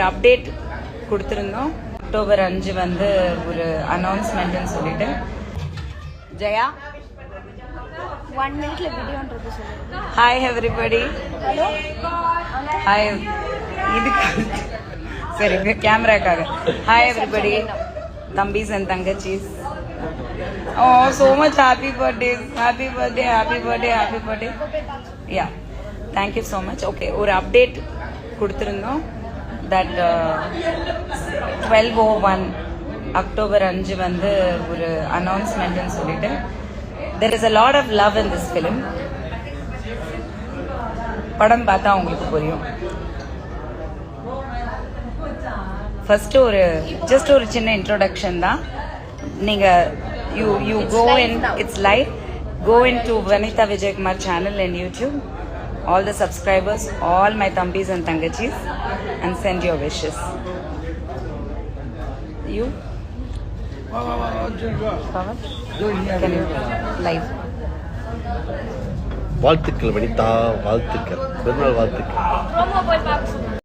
ஒரு அப்டேட் கொடுத்துருந்தோம். அக்டோபர் அஞ்சு வந்து ஒரு அனௌன்ஸ்மெண்ட்னு சொல்லிட்டு. ஜெயா ஒன் மினிட்ல வீடியோன்றது சொல்லுங்க ஹாய் எவ்ரிபடி ஹாய் இதுக்கு சரி கேமராக்காக ஹாய் எவ்ரிபடி தம்பிஸ் அண்ட் தங்கச்சிஸ். ஓ so much happy birthday happy birthday happy birthday happy birthday yeah thank you so much okay ஒரு அப்டேட் கொடுத்துருந்தோம். That twelve oh one October அஞ்சு வந்து ஒரு அனௌன்ஸ்மெண்ட்னு சொல்லிட்டு. There is a lot of love in this film படம் பார்த்தா உங்களுக்கு புரியும். ஃபர்ஸ்ட் ஒரு ஜஸ்ட் ஒரு சின்ன இன்ட்ரோடக்ஷன் தான். நீங்க you you go in it's live go in to Vanitha Vijayakumar channel in YouTube All the subscribers all my தம்பிஸ் and தங்கச்சிஸ் and send your wishes you Can you live? வாழ்த்துக்கள் வனிதா வாழ்த்துக்கள் பெருநாள் வாழ்த்துக்கள்